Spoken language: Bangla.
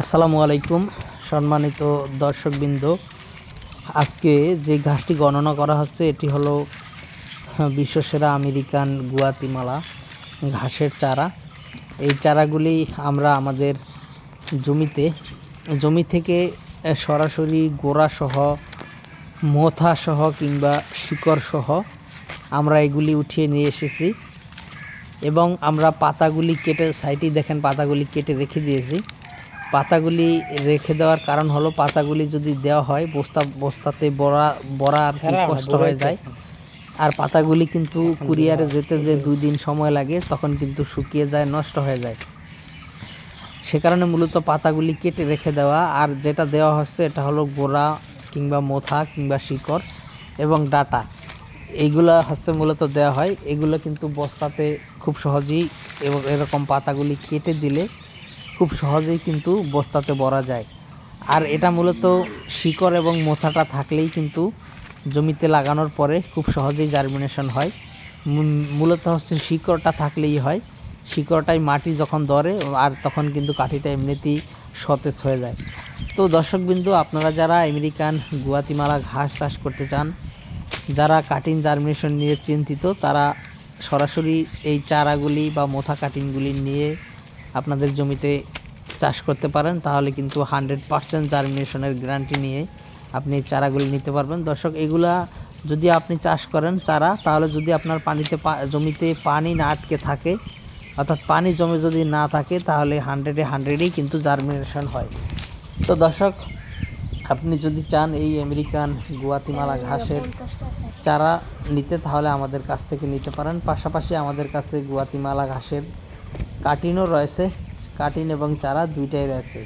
আসসালামু আলাইকুম, সম্মানিত দর্শকবৃন্দ। আজকে যে ঘাসটি গণনা করা হচ্ছে, এটি হলো বিশ্বসেরা আমেরিকান গুয়াতিমালা ঘাসের চারা। এই চারাগুলি আমরা আমাদের জমিতে, জমি থেকে সরাসরি গোড়াসহ মোথাসহ কিংবা শিকড়সহ আমরা এগুলি উঠিয়ে নিয়ে এসেছি। এবং আমরা পাতাগুলি কেটে সাইডেই দেখেন পাতাগুলি কেটে রেখে দিয়েছি। পাতাগুলি রেখে দেওয়ার কারণ হলো পাতাগুলি যদি দেওয়া হয় বস্তা বস্তাতে বড়া বড়া আর কি কষ্ট হয়ে যায়। আর পাতাগুলি কিন্তু কুরিয়ারে যেতে যে দুই দিন সময় লাগে তখন কিন্তু শুকিয়ে যায় নষ্ট হয়ে যায়। সে কারণে মূলত পাতাগুলি কেটে রেখে দেওয়া আর যেটা দেওয়া হচ্ছে এটা হলো গোড়া কিংবা মোথা কিংবা শিকড় এবং ডাটা। এইগুলা হচ্ছে মূলত দেওয়া হয়। এগুলো কিন্তু বস্তাতে খুব সহজেই এবং এরকম পাতাগুলি কেটে দিলে খুব সহজেই কিন্তু বস্তাতে বরা যায়। আর এটা মূলত শিকড় এবং মোথাটা থাকলেই কিন্তু জমিতে লাগানোর পরে খুব সহজেই জার্মিনেশন হয়। মূলত হচ্ছে শিকড়টা থাকলেই হয়। শিকড়টাই মাটি যখন ধরে, আর তখন কিন্তু কাঠিটা এমনিতেই সতেজ হয়ে যায়। তো দর্শকবিন্দু, আপনারা যারা আমেরিকান গুয়াতিমালা ঘাস চাষ করতে চান, যারা কাটিং জার্মিনেশন নিয়ে চিন্তিত, তারা সরাসরি এই চারাগুলি বা মোথা কাটিংগুলি নিয়ে আপনাদের জমিতে চাষ করতে পারেন, তাহলে কিন্তু হান্ড্রেড পার্সেন্ট জার্মিনেশনের গ্যারান্টি নিয়ে আপনি চারাগুলি নিতে পারবেন। দর্শক, এগুলা যদি আপনি চাষ করেন চারা, তাহলে যদি আপনার পানিতে জমিতে পানি না আটকে থাকে, অর্থাৎ পানি জমে যদি না থাকে, তাহলে হান্ড্রেডে হান্ড্রেডেই কিন্তু জার্মিনেশন হয়। তো দর্শক, আপনি যদি চান এই আমেরিকান গুয়াতিমালা ঘাসের চারা নিতে, তাহলে আমাদের কাছ থেকে নিতে পারেন। পাশাপাশি আমাদের কাছে গুয়াতিমালা ঘাসের কাটিনও রয়েছে কাটিন এবং চারা দুইটাই রয়েছে।